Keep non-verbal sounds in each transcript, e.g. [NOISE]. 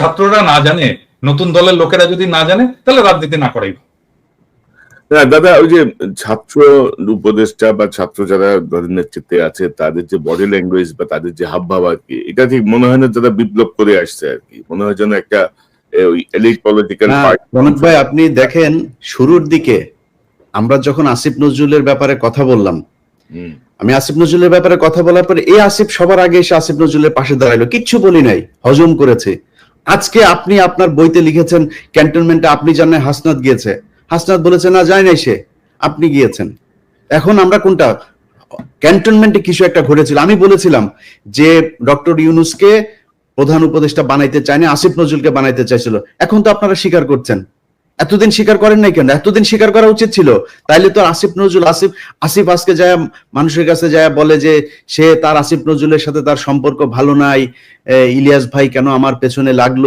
ছাত্ররা না জানে নতুন দলের লোকেরা যদি না জানে তাহলে রাজনীতি না করাই। না দাদা ওই যে ছাত্র উপদেষ্টা বা ছাত্র যারা ধরেন নেতৃত্বে আছে তাদের যে বডি ল্যাঙ্গুয়েজ বা তাদের যে হাবভাব আর কি এটা ঠিক মনে হয় না যারা বিপ্লব করে আসছে আর কি। মনে হয় যেন একটা ওই এলিট পলিটিক্যাল না ভাই আপনি দেখেন শুরুর দিকে আমরা যখন আসিফ নজরুলের ব্যাপারে কথা বললাম আমি আসিফ নজরুলের ব্যাপারে কথা বলার পরে এই আসিফ সবার আগে এসে আসিফ নজরুলের পাশে দাঁড়াইলো কিচ্ছু বলি নাই হজম করেছে। আজকে আপনি আপনার বইতে লিখেছেন, ক্যান্টনমেন্টে আপনি জানেন হাসনাত গিয়েছে। হাসনাত বলেছে, না, যায় নাই সে। আপনি গিয়েছেন। এখন আমরা কোনটা? ক্যান্টনমেন্টে কিছু একটা ঘটেছিল। আমি বলেছিলাম যে ডক্টর ইউনুসকে প্রধান উপদেষ্টা বানাইতে চায়নি, আসিফ নজরুলকে বানাইতে চাইছিল। এখন তো আপনারা স্বীকার করছেন। এতদিন স্বীকার করেন নাই কেন? এতদিন স্বীকার করা উচিত ছিল। তাইলে তো আসিফ নজরুল আসিফ আসিফ আজকে যায় মানুষের কাছে যায় বলে যে, সে তার আসিফ নজরুলের সাথে তার সম্পর্ক ভালো নাই। ইলিয়াস ভাই কেন আমার পেছনে লাগল?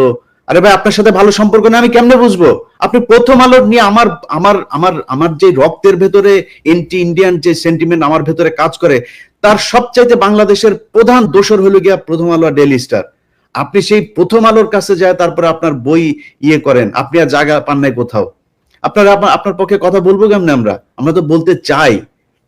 আরে ভাই, আপনার সাথে ভালো সম্পর্ক না আমি কেমনে বুঝব? আপনি প্রথম আলো নিয়ে আমার আমার আমার আমার যে রক্তের ভেতরে এন্টি ইন্ডিয়ান যে সেন্টিমেন্ট আমার ভেতরে কাজ করে, তার সবচাইতে বাংলাদেশের প্রধান দোষর হলো গিয়া প্রথম আলো ডেলি স্টার আপনি সেই প্রথম আলোর কাছে যায়, তারপরে আপনার বই ইয়ে করেন। আপনি আর জায়গা পান নাই কোথাও। আপনারা আপনার- পক্ষে কথা বলব কেমনে আমরা? আমরা তো বলতে চাই।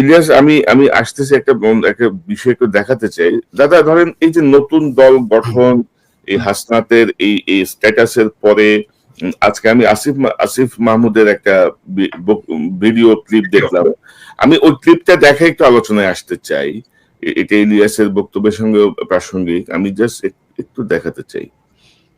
ইলিয়াস, আমি আমি আসতেছি একটা একটা বিষয় একটু দেখাতে চাই। দাদা, ধরেন এই যে নতুন দল গঠন, এই হাসনাতের এই এই স্ট্যাটাসের পরে আজকে আমি আসিফ আসিফ মাহমুদের একটা ভিডিও ক্লিপ দেখলাম। আমি ওই ক্লিপটা দেখে একটু আলোচনায় আসতে চাই। এটা ইলিয়াসের বক্তব্যের সঙ্গে প্রাসঙ্গিক। আমি জাস্ট একটু দেখাতে চাই।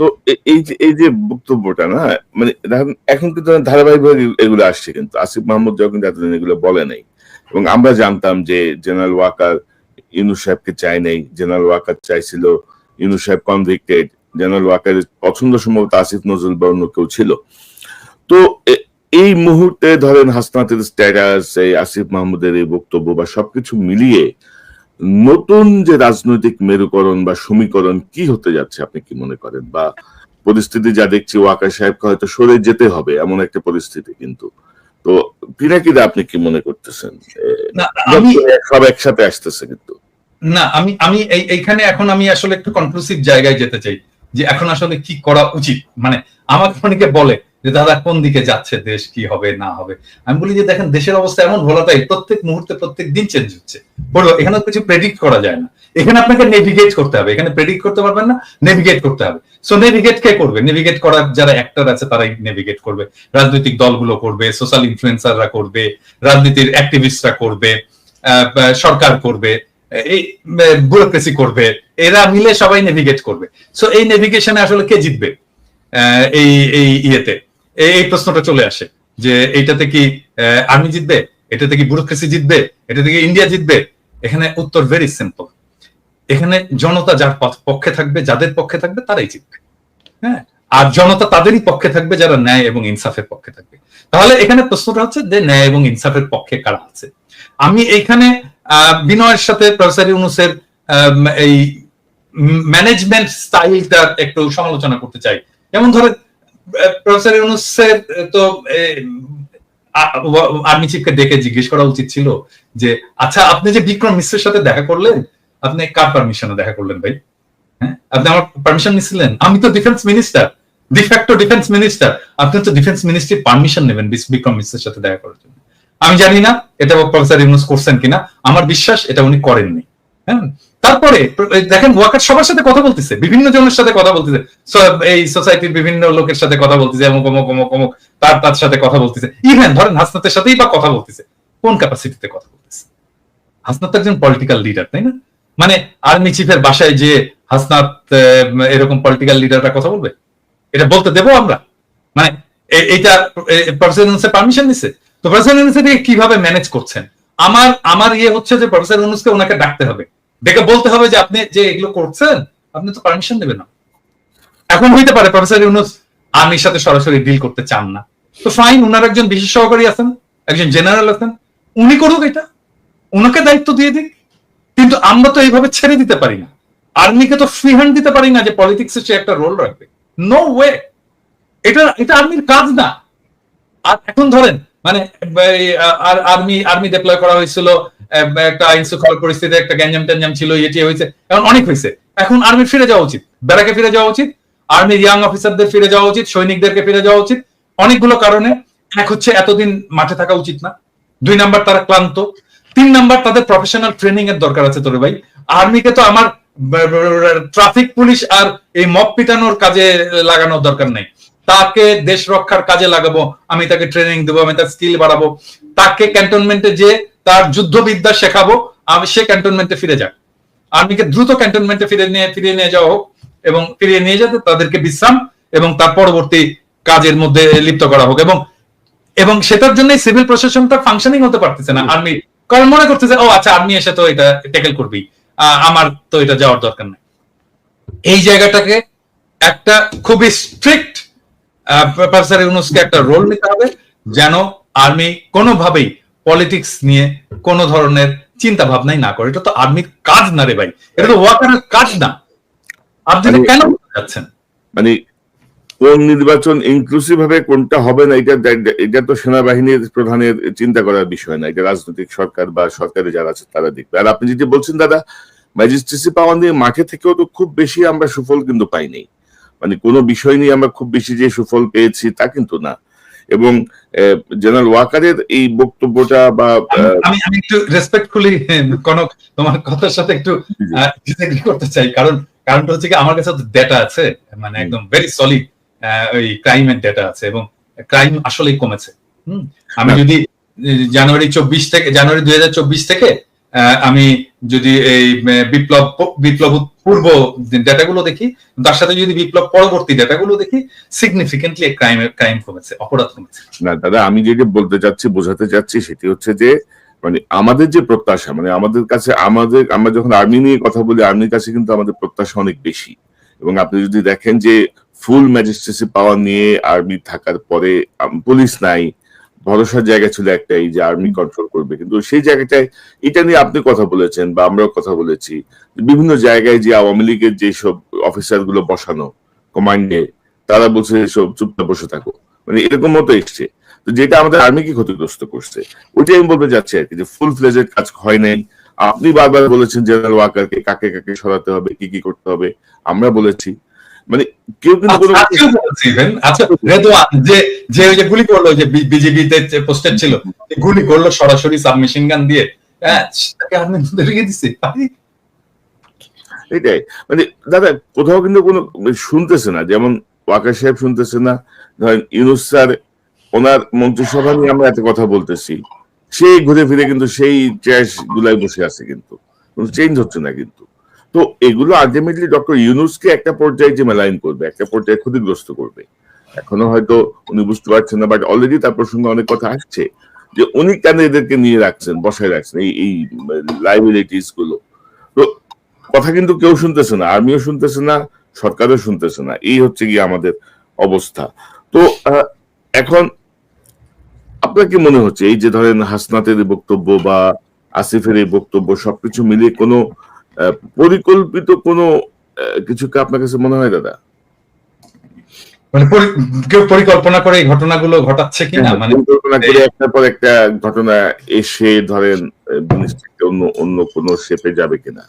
তো এই যে এই যে বক্তব্যটা, না? মানে দেখেন, এখন কিন্তু ধারাবাহিকভাবে এগুলো আসছে কিন্তু। আসিফ মাহমুদ যখন এতদিন এগুলো বলে নাই, এবং আমরা জানতাম যে জেনারেল ওয়াকার ইউনুস সাহেবকে চায় নাই, জেনারেল ওয়াকার চাইছিল ইউনুস সাহেব কনভিক্টেড, জেনারেল ওয়াকারের পছন্দ সম্ভবত আসিফ নজরুল বা অন্য কেউ ছিল। তো এই মুহূর্তে ধরেন হাসনাতের স্ট্যাটাস এই আসিফ মাহমুদের এই বক্তব্য বা সবকিছু মিলিয়ে নতুন যে রাজনৈতিক মেরুকরণ বা সমীকরণ কি হতে যাচ্ছে আপনি কি মনে করেন? বা পরিস্থিতি যা দেখছি ওয়াকার সাহেবকে হয়তো সরে যেতে হবে এমন একটা পরিস্থিতি কিন্তু। তো পিনাকিদা আপনি কি মনে করতেছেন? না আমি সব একসাথে আসতেছে কিন্তু। না আমি আমি এই এইখানে এখন আমি আসলে একটু কনক্লুসিভ জায়গায় যেতে চাই যে এখন আসলে কি করা উচিত? মানে আমাকে অনেকে বলে যে দাদা কোন দিকে যাচ্ছে, দেশ কি হবে, না হবে? আমি বলি যে দেখেন, দেশের অবস্থা এমন ভোলাটাই প্রত্যেক মুহূর্তে প্রত্যেক দিন চেঞ্জ হচ্ছে। বলব এখানে কিছু প্রেডিক্ট করা যায় না। এখানে আপনাকে নেভিগেট করতে হবে। এখানে প্রেডিক্ট করতে পারবেন না নেভিগেট করতে হবে। সো নেভিগেট কে করবে? নেভিগেট করার যারা অ্যাক্টর আছে, তারাই নেভিগেট করবে। রাজনৈতিক দলগুলো করবে সোশ্যাল ইনফ্লুয়েন্সাররা করবে, রাজনীতির অ্যাক্টিভিস্টরা করবে সরকার করবে, এই ব্যুরোক্রেসি করবে, এরা মিলে সবাই নেভিগেট করবে। সো এই নেভিগেশনে আসলে কে জিতবে? এই এই ইয়েতে। এই প্রশ্নটা চলে আসে যে এইটাতে কি আর্মি জিতবে এটাতে কি ব্যুরোক্রেসি জিতবে, এটা থেকে ইন্ডিয়া জিতবে। এখানে উত্তর ভেরি সিম্পল এখানে জনতা যার পক্ষে থাকবে, যাদের পক্ষে থাকবে তারাই জিতবে। হ্যাঁ? আর জনতা তাদেরই পক্ষে থাকবে যারা ন্যায় এবং ইনসাফের পক্ষে থাকবে। তাহলে এখানে প্রশ্নটা হচ্ছে যে ন্যায় এবং ইনসাফের পক্ষে কারা আছে? আমি এখানে বিনয়ের সাথে প্রফেসর ইউনুসের এই ম্যানেজমেন্ট স্টাইলটার একটু সমালোচনা করতে চাই। যেমন ধরেন প্রফেসর ইউনুসের তো আর্মি চিফকে ডেকে জিজ্ঞেস করা উচিত ছিল যে আচ্ছা আপনি যে বিক্রম মিশ্রের সাথে দেখা করলেন, আপনি কার পারমিশনে দেখা করলেন ভাই? হ্যাঁ? আপনি আমার পারমিশন নিছিলেন? আমি তো defence minister de facto defence minister আপনি তো ডিফেন্স মিনিস্ট্রির পারমিশন নেবেন বিক্রম মিশ্রের সাথে দেখা করার জন্য। আমি জানি না এটা প্রফেসর ইউনুস করছেন কিনা। আমার বিশ্বাস এটা উনি করেননি। হ্যাঁ? তারপরে, দেখেন, ওয়াকার সবার সাথে কথা বলতেছে, বিভিন্ন জনের সাথে কথা বলতেছে এই সোসাইটির বিভিন্ন লোকের সাথে কথা বলতেছে, অমুক অমুক অমুক অমুক, তার তার সাথে কথা বলতেছে। ইভেন ধরেন, হাসনাতের সাথেই বা কথা বলতেছে, কোন ক্যাপাসিটিতে কথা বলতেছে? হাসনাত একজন পলিটিক্যাল লিডার তাই না? মানে আর্মি চিফের বাসায় যে হাসনাত এরকম পলিটিক্যাল লিডাররা কথা বলবে? এটা বলতে দেবো আমরা। মানে এইটা প্রফেসর পারমিশন দিছে তো প্রফেসর কীভাবে ম্যানেজ করছেন? আমার আমার ইয়ে হচ্ছে যে প্রফেসর ইউনুসকে ওনাকে ডাকতে হবে। ডেকে বলতে হবে যে আপনি যে এগুলো করছেন, আপনি তো পারমিশন দেবেন না। এখন হইতে পারে প্রফেসর ইউনুস আর্মির সাথে সরাসরি ডিল করতে চান না। তো ফাইন ওনার একজন বিশেষ সহকারী আছেন, একজন জেনারেল আছেন, উনি করুক এটা। উনাকে দায়িত্ব দিয়ে দিক। কিন্তু আমরা তো এইভাবে ছেড়ে দিতে পারি না। আর্মিকে তো ফ্রি হ্যান্ড দিতে পারি না যে পলিটিক্সে সে একটা রোল রাখবে। নো ওয়ে এটা এটা আর্মির কাজ না। আর এখন ধরেন মানে আর্মি আর্মি ডিপ্লয় করা হয়েছিল একটা আইন শৃঙ্খলা পরিস্থিতি একটা গ্যাঞ্জাম ট্যাঞ্জাম ছিল এটি হয়েছে। এখন অনেক হয়েছে। এখন আর্মির ফিরে যাওয়া উচিত। ব্যারাকে ফিরে যাওয়া উচিত আর্মির ইয়াং অফিসারদের ফিরে যাওয়া উচিত, সৈনিকদেরকে ফিরে যাওয়া উচিত। অনেকগুলো কারণে, এক হচ্ছে এতদিন মাঠে থাকা উচিত না, দুই নাম্বার তারা ক্লান্ত, তিন নাম্বার তাদের প্রফেশনাল ট্রেনিং এর দরকার আছে তোরে ভাই। আর্মিকে তো আমার ট্রাফিক পুলিশ আর এই মপ পিটানোর কাজে লাগানোর দরকার নেই। তাকে দেশ রক্ষার কাজে লাগাবো, আমি তাকে ট্রেনিং দেবো, আমি তার স্কিল বাড়াবো। তাকে ক্যান্টনমেন্টে যে তার যুদ্ধবিদ্যা শেখাবো, আমি সে ক্যান্টনমেন্টে ফিরে যাক। আর্মিকে দ্রুত ক্যান্টনমেন্টে ফিরে নিয়ে, ফিরিয়ে নিয়ে যাওয়া হোক এবং ফিরিয়ে নিয়ে যেতে তাদেরকে বিশ্রাম এবং তার পরবর্তী কাজের মধ্যে লিপ্ত করা হোক এবং এবং সেটার জন্য সিভিল প্রশাসনটা ফাংশনিং হতে পারতেছে না আর্মি। কারণ মনে করতেছে, ও আচ্ছা আর্মি এসে তো এটা ট্যাকেল করবি। আমার তো এটা যাওয়ার দরকার নেই। এই জায়গাটাকে একটা খুবই স্ট্রিক্ট প্রফেসর ইউনুসকে একটা রোল নিতে হবে যেন আর্মি কোনোভাবেই পলিটিক্স নিয়ে কোনো ধরনের চিন্তা ভাবনাই না করে। এটা তো আর্মির কাজ না রে ভাই। এটা তো ওয়াকারের কাজ না। আপনি মানে- কেন যাচ্ছেন? মানে কোন নির্বাচন ইনক্লুসিভ ভাবে কোনটা হবে না এটা এটা তো সেনাবাহিনীর প্রধানের চিন্তা করার বিষয় না। এটা রাজনৈতিক সরকার বা সরকারে যারা আছে তারা দেখবে। আর আপনি যেটি বলছেন দাদা ম্যাজিস্ট্রেসি পাওয়া নিয়ে মাঠে থেকেও তো খুব বেশি আমরা সুফল কিন্তু পাইনি। মানে কোনো বিষয় নিয়ে আমরা খুব বেশি যে সুফল পেয়েছি তা কিন্তু না। এবং জেনারেল ওয়াকারের এই বক্তব্যটা বা আমি আমি একটু রেসপেক্টফুলি কনক তোমার কথার সাথে একটু ডিসএগ্রি করতে চাই। কারণ কারণটা হচ্ছে কি আমার কাছে তো ডেটা আছে মানে একদম ভেরি সলিড ওই ক্রাইমের ডেটা আছে এবং ক্রাইম আসলেই কমেছে। হুম? আমি যদি জানুয়ারি চব্বিশ থেকে জানুয়ারি দুই হাজার চব্বিশ থেকে আহ, আমি যদি এই বিপ্লব বিপ্লব পূর্ব ডেটাগুলো দেখি, তার সাথে যদি বিপ্লব পরবর্তী ডেটাগুলো দেখি সিগনিফিকেন্টলি ক্রাইম ক্রাইম কমেছে, অপরাধ কমেছে। না, দাদা, আমি যেটা বলতে চাচ্ছি, বোঝাতে চাচ্ছি সেটি হচ্ছে যে মানে আমাদের যে প্রত্যাশা মানে আমাদের কাছে, আমাদের, আমরা যখন আর্মি নিয়ে কথা বলি আর্মির কাছে কিন্তু আমাদের প্রত্যাশা অনেক বেশি। এবং আপনি যদি দেখেন যে ফুল ম্যাজিস্ট্রেসি পাওয়া নিয়ে আর্মি থাকার পরে পুলিশ নাই ভরসার জায়গা ছিল একটাই যে আর্মি কন্ট্রোল করবে। কিন্তু সেই জায়গাটায় এটা নিয়ে আপনি কথা বলেছেন বা আমরাও কথা বলেছি। বিভিন্ন জায়গায় যে আওয়ামী লীগের যেসব অফিসারগুলো বসানো কমান্ডে তারা বলছে সব চুপচাপ বসে থাকো। মানে এরকম মতো এসছে। তো যেটা আমাদের আর্মি আর্মিকে ক্ষতিগ্রস্ত করছে ওইটাই আমি বলতে যাচ্ছি আর কি যে ফুল ফ্লেজের কাজ হয় নাই। আপনি বারবার বলেছেন জেনারেল ওয়াকারকে কাকে কাকে সরাতে হবে কি কি করতে হবে আমরা বলেছি। মানে কেউ কিন্তু আচ্ছা। আচ্ছা রেদওয়ান যে যে ওই যে গুলি করল যে বিজেপিতে পোস্টেড ছিল গুলি করল সরাসরি সাবমেশিন গান দিয়ে। হ্যাঁ তাকে দিছে। এটাই মানে দাদা কোথাও কিন্তু কোনো শুনতেছে না। যেমন ওয়াকার সাহেব শুনতেছে না। ধরেন ইউনুস স্যার ওনার মন্ত্রিসভা নিয়ে আমরা এত কথা বলতেছি। সেই ঘুরে ফিরে কিন্তু সেই ট্র্যাশ গুলাই বসে আছে কিন্তু। কোনো চেঞ্জ হচ্ছে না কিন্তু। তো এগুলো আলটিমেটলি ডক্টর ইউনুসকে একটা পর্যায়ে যে মেলাইন করবে, একটা পর্যায়ে ক্ষতিগ্রস্ত করবে। এখনও হয়তো উনি বুঝতে পারছেন না বাট অলরেডি তার প্রসঙ্গে অনেক কথা আসছে যে উনি কেন এদেরকে নিয়ে রাখছেন, বসায় রাখছেন এই এই লাইবিলিটিসগুলো। তো কথা কিন্তু কেউ শুনতেছে না, আর্মিও শুনতেছে না, সরকারও শুনতেছে না। এই হচ্ছে গিয়ে আমাদের অবস্থা। তো এখন আপনার কি মনে হচ্ছে? এই যে ধরেন হাসনাতের বক্তব্য বা আসিফের এই বক্তব্য সবকিছু মিলিয়ে কোনো পরিকল্পিত কোনো কিছু কি আপনার কাছে মনে হয় দাদা? মানে কেউ পরিকল্পনা করে এই ঘটনাগুলো ঘটাচ্ছে কিনা? মানে পরিকল্পনা করে একটার পর একটা ঘটনা এসে ধরেন অন্য অন্য কোনো শেপে যাবে কিনা?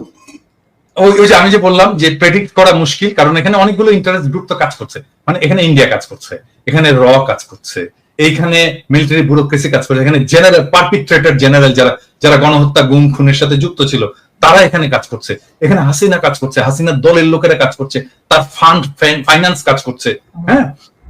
ওই যে আমি যে বললাম যে প্রেডিক্ট করা মুশকিল কারণ এখানে অনেকগুলো ইন্টারেস্ট গ্রুপ তো কাজ করছে। মানে এখানে ইন্ডিয়া কাজ করছে এখানে র কাজ করছে এইখানে মিলিটারি ব্যুরোক্রেসি কাজ করছে এখানে জেনারেল পারপিট্রেটেড জেনারেল যারা যারা গণহত্যা গুম খুনের সাথে যুক্ত ছিল তারা এখানে কাজ করছে এখানে হাসিনা কাজ করছে হাসিনার দলের লোকেরা কাজ করছে তার ফান্ড ফাইন্যান্স কাজ করছে হ্যাঁ?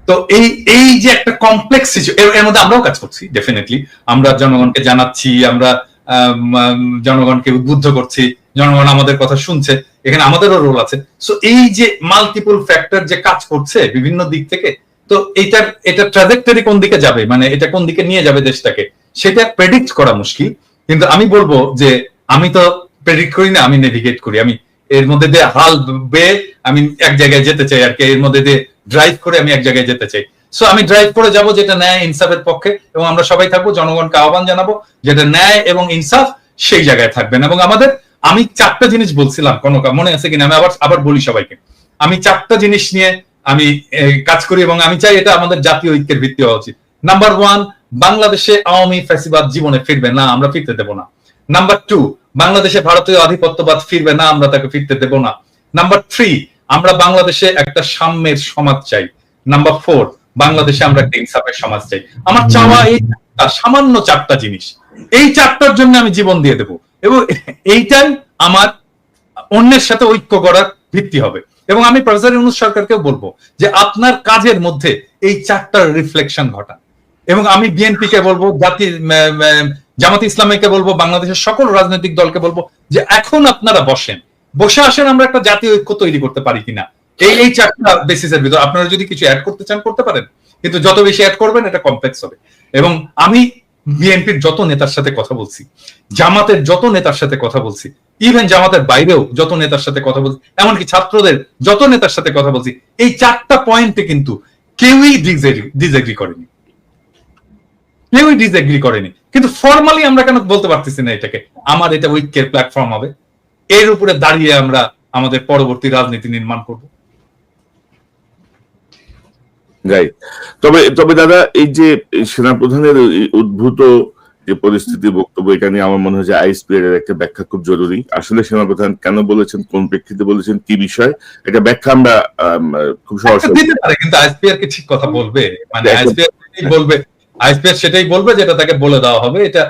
তো এই এই যে একটা কমপ্লেক্স এর মধ্যে আমরাও কাজ করছি ডেফিনেটলি আমরা জনগণকে জানাচ্ছি আমরা আম, আম, জনগণকে উদ্বুদ্ধ করছি জনগণ আমাদের কথা শুনছে এখানে আমাদেরও রোল আছে। সো এই যে মাল্টিপল ফ্যাক্টর যে কাজ করছে বিভিন্ন দিক থেকে তো এটার এটা ট্রাজেক্টরি কোন দিকে যাবে? মানে এটা কোন দিকে নিয়ে যাবে দেশটাকে? সেটা প্রেডিক্ট করা মুশকিল। কিন্তু আমি বলব যে আমি তো প্রেডিক্ট করি না, আমি নেভিগেট করি। আমি এর মধ্যে দিয়ে হাল বেয়ে আমি এক জায়গায় যেতে চাই আর কি। এর মধ্যে দিয়ে ড্রাইভ করে আমি এক জায়গায় যেতে চাই। সো আমি ড্রাইভ করে যাব যেটা ন্যায় ইনসাফের পক্ষে এবং আমরা সবাই থাকব, জনগণকে আহ্বান জানাব যেটা ন্যায় এবং ইনসাফ সেই জায়গায় থাকবেন এবং আমাদের, আমি চারটা জিনিস বলছিলাম, কোনো মনে আছে কিনা? আমি আবার আবার বলি সবাইকে। আমি চারটা জিনিস নিয়ে আমি কাজ করি এবং আমি চাই এটা আমাদের জাতীয় ঐক্যের ভিত্তি হওয়া উচিত। নাম্বার ওয়ান বাংলাদেশে আওয়ামী ফ্যাসিবাদ জীবনে ফিরবে না, আমরা ফিরতে দেব না। নাম্বার টু বাংলাদেশে ভারতীয় আধিপত্যবাদ ফিরবে না, আমরা তাকে ফিরতে দেব না। নাম্বার থ্রি আমরা বাংলাদেশে একটা সাম্যের সমাজ চাই। নাম্বার ফোর বাংলাদেশে আমরা একটা ইনসাফের সমাজ চাই। আমার চাওয়া এই সামান্য চারটা জিনিস। এই চারটার জন্য আমি জীবন দিয়ে দেব। এবং এইটাই আমার অন্যের সাথে ঐক্য করার ভিত্তি হবে। এবং আমি প্রফেসর ইউনুস সরকারকেও বলব যে আপনার কাজের মধ্যে এই চারটার রিফ্লেকশন ঘটান এবং আমি বিএনপি কে বলব জাতি জামাত ইসলামীকে বলব, বাংলাদেশের সকল রাজনৈতিক দলকে বলব যে এখন আপনারা বসেন। বসে আসেন, আমরা একটা জাতীয় ঐক্য তৈরি করতে পারি কিনা। এই এই চারটা বেসিসের ভিতর আপনারা যদি কিছু অ্যাড করতে চান, করতে পারেন। কিন্তু যত বেশি অ্যাড করবেন, এটা কমপ্লেক্স হবে। এবং আমি বিএনপির যত নেতার সাথে কথা বলছি, জামাতের যত নেতার সাথে কথা বলছি ইভেন জামাতের বাইরেও যত নেতার সাথে কথা বলছি, এমনকি ছাত্রদের যত নেতার সাথে কথা বলছি, এই চারটা পয়েন্টে কিন্তু কেউই ডিসএগ্রি করেনি। কেউই ডিসএগ্রি করেনি। কিন্তু ফর্মালি আমরা কেন বলতে পারতেছি না এটাকে? আমার এটা ঐক্যের প্ল্যাটফর্ম হবে। এর উপরে দাঁড়িয়ে আমরা আমাদের পরবর্তী রাজনীতি নির্মাণ করব। রাইট তবে তবে দাদা এই যে সেনাপ্রধানের উদ্ভূত যে পরিস্থিতি বক্তব্য এটা নিয়ে আমার মনে হয় যে আইসপিআর এর একটা ব্যাখ্যা খুব জরুরি। আসলে সেনাপ্রধান কেন বলেছেন কোন প্রেক্ষিতে বলেছেন কি বিষয় এটা ব্যাখ্যা আমরা আম, খুব সহজ একটা দিতে পারে কিন্তু আইসপিআর কে ঠিক কথা বলবে। মানে। আইসপিআর বলবে। আইসপিআর সেটাই বলবে যেটা তাকে বলে দেওয়া হবে। এটা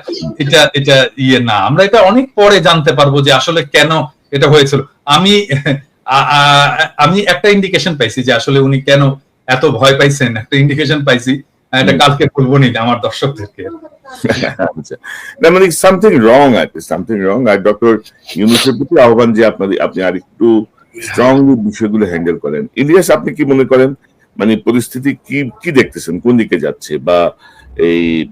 এটা এটা ইয়ে না। আমরা এটা অনেক পরে জানতে পারব যে আসলে কেন এটা হয়েছিল। আমি আমি একটা ইন্ডিকেশন পাইছি যে আসলে উনি কেন এত ভয় পাইছেন। একটা ইন্ডিকেশন পাইছি। এটা কালকে বলব নি আমার দর্শকদেরকে। না মানে সামথিং রং আর সামথিং রং আর ডক্টর ইউনুসের প্রতি আহ্বান যে আপনাদের আপনি আর একটু স্ট্রংলি বিষয়গুলো হ্যান্ডেল করেন। ইলিয়াস আপনি কি মনে করেন? মানে পরিস্থিতি কি কি দেখতেছেন? কোন দিকে যাচ্ছে? বা এই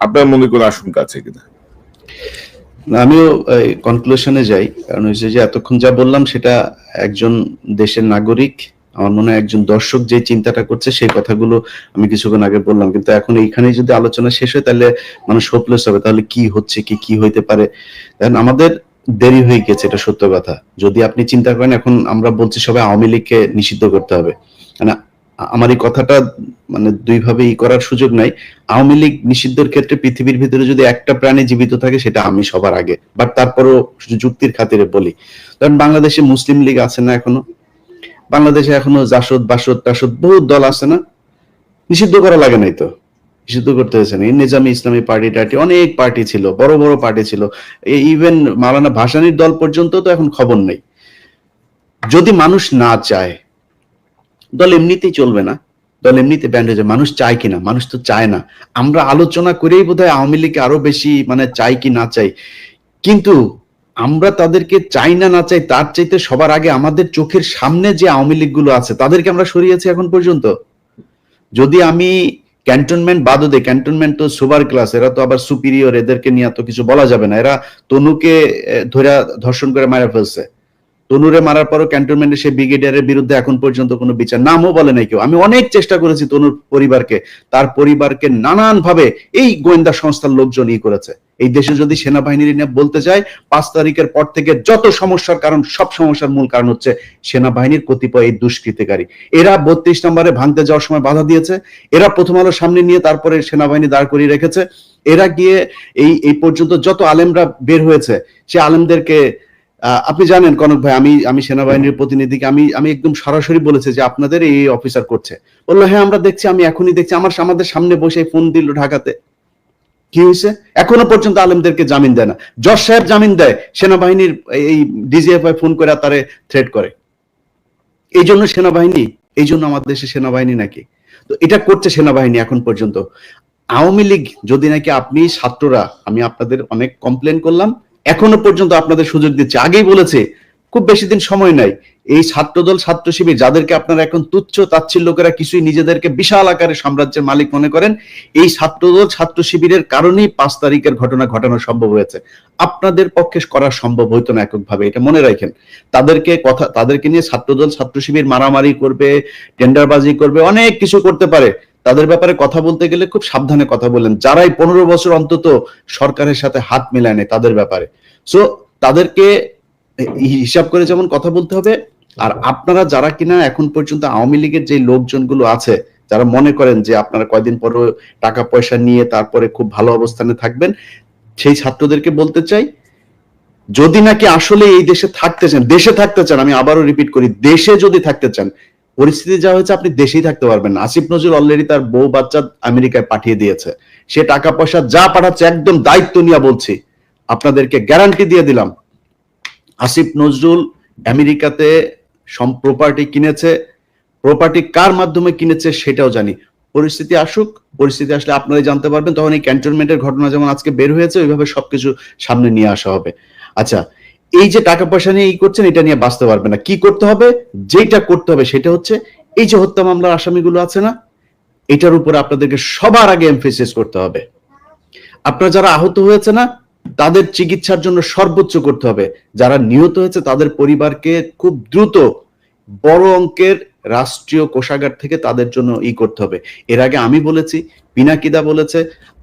আপনার মনে কোনো আশঙ্কা আছে কিনা? আমিও কনক্লুশনে যাই। কারণ হচ্ছে যে এতক্ষণ যা বললাম, সেটা একজন দেশের নাগরিক, আমার মনে হয় একজন দর্শক যে চিন্তাটা করছে, সেই কথাগুলো আমি কিছুক্ষণ আগে বললাম। কিন্তু এখন এইখানে যদি আলোচনা শেষ হয়, তাহলে মানুষ হোপলেস হবে। তাহলে কি হচ্ছে, কি কি হইতে পারে? কারণ আমাদের দেরি হয়ে গেছে, এটা সত্য কথা। যদি আপনি চিন্তা করেন, এখন আমরা বলছি সবাই আওয়ামী লীগকে নিষিদ্ধ করতে হবে। মানে আমার এই কথাটা মানে দুইভাবে ই করার সুযোগ নাই। আওয়ামী লীগ নিষিদ্ধের ক্ষেত্রে পৃথিবীর ভিতরে যদি একটা প্রাণী জীবিত থাকে, সেটা আমি সবার আগে। বাট তারপরও যুক্তির খাতিরে বলি। কারণ বাংলাদেশে মুসলিম লীগ আছে না এখনও। বাংলাদেশে এখনও জাসদ, বাসদ, টাসদ বহুত দল আছে না। নিষিদ্ধ করা লাগে নাই তো। নিষিদ্ধ করতে হয়েছে না। নিজামি ইসলামী পার্টি টার্টি অনেক পার্টি ছিল, বড় বড় পার্টি ছিল। ইভেন মাওলানা ভাসানির দল পর্যন্ত তো এখন খবর নেই। যদি মানুষ না চায় দল এমনিতেই চলবে না। দল এমনিতে ব্যান্ড হয়ে যাবে। মানুষ চায় কিনা? মানুষ তো চায় না। আমরা আলোচনা করেই বোধহয় আওয়ামী লীগকে আরও বেশি মানে চাই কি না চাই। কিন্তু আমরা তাদেরকে চাই না না চাই, তার চাইতে সবার আগে আমাদের চোখের সামনে যে আওয়ামী লীগগুলো আছে, তাদেরকে আমরা সরিয়েছি এখন পর্যন্ত। যদি আমি ক্যান্টনমেন্ট বাদও দেই ক্যান্টনমেন্ট তো সুপার ক্লাস, এরা তো আবার সুপিরিয়র এদেরকে নিয়ে তো কিছু বলা যাবে না। এরা তনুকে ধরে ধর্ষণ করে মারা ফেলছে। তনুরে মারার পরও ক্যান্টনমেন্টে সেই ব্রিগেডিয়ারের বিরুদ্ধে এখন পর্যন্ত কোনো বিচার নামও বলে নাই কেউ। আমি অনেক চেষ্টা করেছি তনুর পরিবারকে, তার পরিবারকে নানান ভাবে এই গোয়েন্দা সংস্থার লোকজন ই করেছে। এই দেশে যদি সেনাবাহিনীর নিয়ে বলতে যায় পাঁচ তারিখের পর থেকে যত সমস্যার কারণ, সব সমস্যার মূল কারণ হচ্ছে সেনাবাহিনীর কতিপয় এই দুষ্কৃতিকারী। এরা বত্রিশ নম্বরে ভাঙতে যাওয়ার সময় বাধা দিয়েছে। এরা প্রথম আলো সামনে নিয়ে তারপরে সেনাবাহিনী দাঁড় করিয়ে রেখেছে। এরা গিয়ে এই এই পর্যন্ত যত আলেমরা বের হয়েছে, সে আলেমদেরকে আপনি জানেন কনক ভাই, আমি আমি সেনাবাহিনীর প্রতিনিধিকে, আমি আমি একদম সরাসরি বলেছি যে আপনাদের এই অফিসার করছে। বলল হ্যাঁ আমরা দেখছি, আমি এখনই দেখছি, আমার, আমাদের সামনে বসে ফোন দিল ঢাকাতে। কি হয়েছে? এখনও পর্যন্ত আলেমদেরকে জামিন দেয় না। জজ সাহেব জামিন দেয়, সেনাবাহিনীর এই ডিজিএফআই ফোন করে তারে থ্রেট করে। এই জন্য সেনাবাহিনী, এই জন্য আমাদের দেশে সেনাবাহিনী নাকি? তো এটা করছে সেনাবাহিনী এখন পর্যন্ত। আওয়ামী লীগ, যদি নাকি আপনি ছাত্ররা, আমি আপনাদের অনেক কমপ্লেন করলাম এখনও পর্যন্ত আপনাদের সুযোগ দিচ্ছে। আগেই বলেছে, খুব বেশি দিন সময় নাই। এই ছাত্রদল ছাত্র শিবির যাদেরকে আপনারা এখন তুচ্ছ তাচ্ছিল্য করে কিছুই নিজেদেরকে বিশাল আকারে সাম্রাজ্যের মালিক মনে করেন, এই ছাত্রদল ছাত্র শিবিরের কারণেই পাঁচ তারিখের ঘটনা ঘটানো সম্ভব হয়েছে। আপনাদের পক্ষে করা সম্ভব হইতো না এককভাবে, এটা মনে রাখেন। তাদেরকে কথা, তাদেরকে নিয়ে ছাত্রদল ছাত্র শিবির মারামারি করবে, টেন্ডারবাজি করবে, অনেক কিছু করতে পারে। তাদের ব্যাপারে কথা বলতে গেলে খুব সাবধানে কথা বললেন যারাই পনেরো বছর অন্তত সরকারের সাথে হাত মিলায় নেয় তাদের ব্যাপারে। সো তাদেরকে হিসাব করে যেমন কথা বলতে হবে। আর আপনারা যারা কিনা এখন পর্যন্ত আওয়ামী লীগের যে লোকজনগুলো আছে, যারা মনে করেন যে আপনারা কয়দিন পর টাকা পয়সা নিয়ে তারপরে খুব ভালো অবস্থানে থাকবেন, সেই ছাত্রদেরকে বলতে চাই, যদি নাকি আসলে এই দেশে থাকতে চান, দেশে থাকতে চান, আমি আবারও রিপিট করি, দেশে যদি থাকতে চান পরিস্থিতি যা হয়েছে, আপনি দেশেই থাকতে পারবেন আসিফ নজরুল অলরেডি তার বউ বাচ্চা আমেরিকায় পাঠিয়ে দিয়েছে। সে টাকা পয়সা যা পাঠাচ্ছে, একদম দায়িত্ব নিয়ে বলছি, আপনাদেরকে গ্যারান্টি দিয়ে দিলাম। আসিফ নজরুল আমেরিকাতে প্রপার্টি কিনেছে। প্রপার্টি কার মাধ্যমে কিনেছে সেটাও জানি। পরিস্থিতি আসুক, পরিস্থিতি আসলে আপনারাই জানতে পারবেন। তখন এই ক্যান্টনমেন্টের ঘটনা যেমন আজকে বের হয়েছে, ওইভাবে সবকিছু সামনে নিয়ে আসা হবে। আচ্ছা এই যে টাকা পয়সা নিয়ে করছেন, এটা নিয়ে বাঁচতে পারবে না। কি করতে হবে? যেটা করতে হবে সেটা হচ্ছে, এই যে হত্যা মামলার আসামিগুলো আছে না, এটার উপরে আপনাদেরকে সবার আগে এমফেসিস করতে হবে। আপনারা যারা আহত হয়েছে না, তাদের চিকিৎসার জন্য সর্বোচ্চ করতে হবে। যারা নিহত হয়েছে, তাদের পরিবারকে খুব দ্রুত বড় অঙ্কের রাষ্ট্রীয় কোষাগার থেকে তাদের জন্য ই করতে হবে। এর আগে আমি বলেছি পিনাকিদা বলেছে,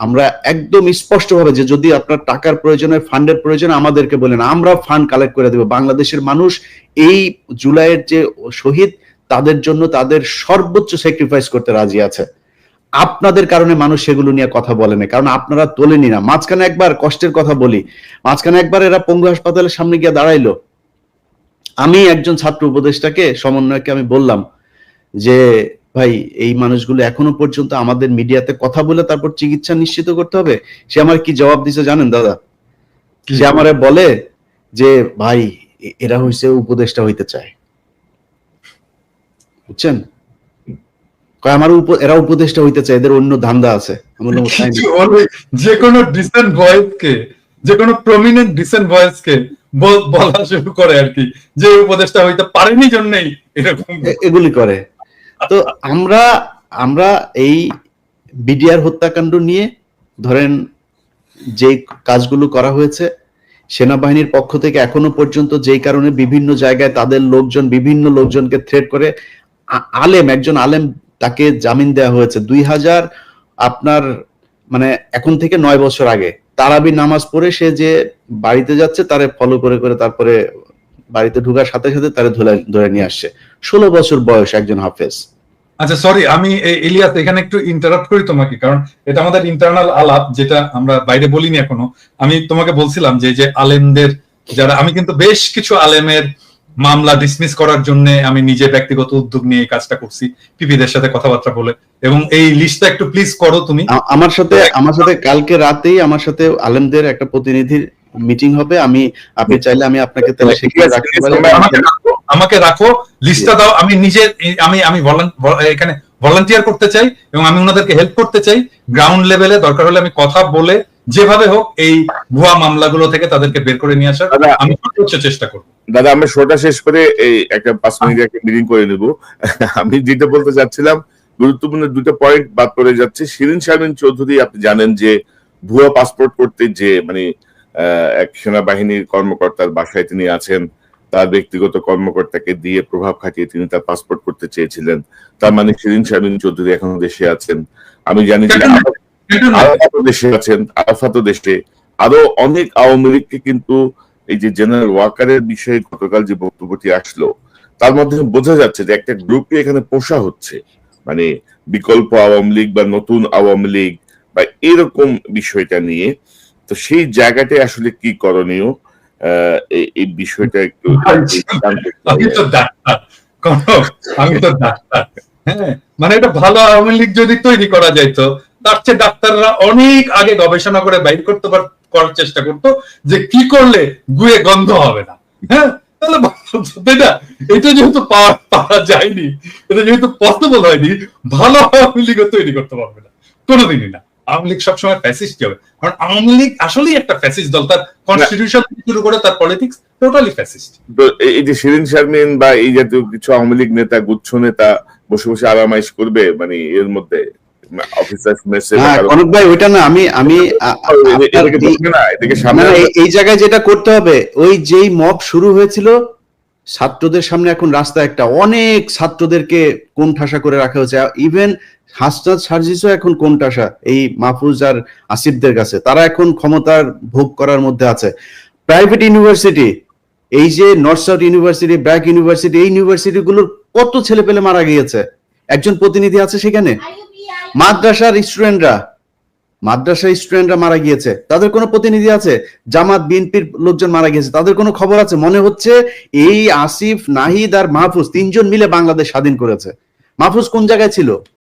আমরা একদম স্পষ্টভাবে যে যদি আপনার টাকার প্রয়োজন হয়, ফান্ডের প্রয়োজন আমাদেরকে বলেন আমরা ফান্ড কালেক্ট করে দেবো। বাংলাদেশের মানুষ এই জুলাইয়ের যে শহীদ, তাদের জন্য তাদের সর্বোচ্চ স্যাক্রিফাইস করতে রাজি আছে। আপনাদের কারণে মানুষ সেগুলো নিয়ে কথা বলে না, কারণ আপনারা তোলেনি না। মাঝখানে একবার কষ্টের কথা বলি, মাঝখানে একবার এরা পঙ্গু হাসপাতালের সামনে গিয়ে দাঁড়াইলো। আমি একজন ছাত্র উপদেষ্টাকে, সমন্বয়কে আমি বললাম যে ভাই এই মানুষগুলো এখনও পর্যন্ত আমাদের মিডিয়াতে কথা বলে তারপর চিকিৎসা নিশ্চিত করতে হবে? সে আমার কি জবাব দিছে জানেন দাদা? সে আমারে বলে যে ভাই এরা হইছে উপদেষ্টা হইতে চায়। বুঝছেন? আমার এরা উপদেষ্টা হইতে চায় এদের অন্য ধান্দা আছে। যে কোনো ডিসেন্ট ভয়েস কে যে কোনো প্রমিনেন্ট ডিসেন্ট ভয়েস কে বলা শুরু করে আর কি যে উপদেশটা হইতে পারেনি জন্যই এরকম। এগুলি করে। তো আমরা আমরা এই বিডিআর হত্যাকাণ্ড নিয়ে ধরেন যে কাজগুলো করা হয়েছে, সেনাবাহিনীর পক্ষ থেকে এখনও পর্যন্ত যেই কারণে বিভিন্ন জায়গায় তাদের লোকজন, বিভিন্ন লোকজনকে থ্রেট করে আলেম, একজন আলেম তাকে জামিন দেওয়া হয়েছে। দুই হাজার আপনার মানে এখন থেকে নয় বছর আগে। তারাবি নামাজ পড়ে সে যে বাড়িতে যাচ্ছে, তারে ফলো করে করে তারপরে বাড়িতে ঢুকার সাথে সাথে তারে ধরে ধরে নিয়ে আসছে। ষোলো বছর বয়স একজন হাফেজ। আচ্ছা সরি আমি ইলিয়াস এখানে একটু ইন্টারাপ্ট করি তোমাকে কারণ এটা আমাদের ইন্টারনাল আলাপ যেটা আমরা বাইরে বলিনি এখনও। আমি তোমাকে বলছিলাম যে যে আলেমদের যারা আমি কিন্তু বেশ কিছু আলেমের মামলা ডিসমিস করার জন্য আমি নিজে ব্যক্তিগত উদ্যোগ নিয়ে কাজটা করছি পিপিদের সাথে কথাবার্তা বলে। এবং এই লিস্টটা একটু প্লিজ করো তুমি। আমার সাথে আমার সাথে কালকে রাতেই আমার সাথে আলেমদের একটা প্রতিনিধির মিটিং হবে আমি আপনি চাইলে আমি আপনাকে তাহলে সেখানে রাখতে পারি আমাকে রাখো লিস্টটা দাও আমি নিজে আমি আমি এখানে ভলান্টিয়ার করতে চাই এবং আমি ওনাদেরকে হেল্প করতে চাই। গ্রাউন্ড লেভেলে দরকার হলে আমি কথা বলে যেভাবে হোক এই ভুয়া মামলাগুলো থেকে তাদেরকে বের করে নিয়ে আসার দাদা আমি সর্বোচ্চ চেষ্টা করব। দাদা আমরা শোটা শেষ করে এই একটা পাঁচ মিনিট একটা মিটিং করে নেব। আমি যেটা বলতে চাচ্ছিলাম গুরুত্বপূর্ণ দুটো পয়েন্ট বাদ পড়ে যাচ্ছে। শিরিন শারমিন চৌধুরী আপনি জানেন যে ভুয়া পাসপোর্ট করতে যে মানে এক সেনাবাহিনীর কর্মকর্তার বাসায় তিনি আছেন। তার ব্যক্তিগত কর্মকর্তাকে দিয়ে প্রভাব খাটিয়ে তিনি তার পাসপোর্ট করতে চেয়েছিলেন। তার মানে শিরিন শারমিন চৌধুরী এখনও দেশে আছেন। আমি জানি যে দেশে আছেন আরাফাত দেশে। আরও অনেক আওয়ামী লীগকে কিন্তু এই যে জেনারেল ওয়াকারের বিষয়ে গতকাল যে বক্তব্যটি আসলো তার মধ্যে বোঝা যাচ্ছে যে একটা গ্রুপকে এখানে পোষা হচ্ছে। মানে বিকল্প আওয়ামী লীগ বা নতুন আওয়ামী লীগ বা এরকম বিষয়টা নিয়ে। তো সেই জায়গাটায় আসলে কি করণীয়? এই- বিষয়টা একটু হ্যাঁ মানে এটা ভালো আওয়ামী লীগ যদি তৈরি করা যাইতো, তার চেয়ে ডাক্তাররা অনেক আগে গবেষণা করে বাইর করতে পার- করার চেষ্টা করতো যে কি করলে গুয়ে গন্ধ হবে না। হ্যাঁ তাহলে [LAUGHS] না? এটা যেহেতু পাওয়া যায়নি, এটা যেহেতু পসিবল হয়নি, ভালো আওয়ামী লীগও তৈরি করতে পারবে না। কোনোদিনই না। আওয়ামী লীগ সবসময় ফ্যাসিস্ট হবে। কারণ আওয়ামী লীগ আসলেই একটা ফ্যাসিস্ট দল। তার কনস্টিটিউশন শুরু করে তার পলিটিক্স টোটালি ফ্যাসিস্ট তো এই- যে শিরিন শারমিন বা এই জাতীয় কিছু আওয়ামী লীগ নেতা গুচ্ছ নেতা বসে বসে আরামাইশ করবে মানে এর মধ্যে ভাই ওইটা না আমি আমি এই- এই জায়গায় যেটা করতে হবে ওই যেই মব শুরু হয়েছিল ছাত্রদের সামনে এখন রাস্তা একটা অনেক ছাত্রদেরকে কোন ঠাসা করে রাখা হয়েছে। ইভেন হাসনাত সার্জিসও এখন কোন ঠাসা এই মাহফুজ আর আসিফদের কাছে। তারা এখন ক্ষমতার ভোগ করার মধ্যে আছে। প্রাইভেট ইউনিভার্সিটি এই যে North South University BRAC University এই ইউনিভার্সিটি গুলোর কত ছেলে পেলে মারা গিয়েছে? একজন প্রতিনিধি আছে সেখানে? মাদ্রাসার স্টুডেন্টরা মাদ্রাসার স্টুডেন্টরা মারা গিয়েছে, তাদের কোনো প্রতিনিধি আছে? জামাত, বিএনপির লোকজন মারা গিয়েছে, তাদের কোনো খবর আছে? মনে হচ্ছে এই আসিফ, নাহিদ আর মাহফুজ তিনজন মিলে বাংলাদেশ স্বাধীন করেছে। মাহফুজ কোন জায়গায় ছিল?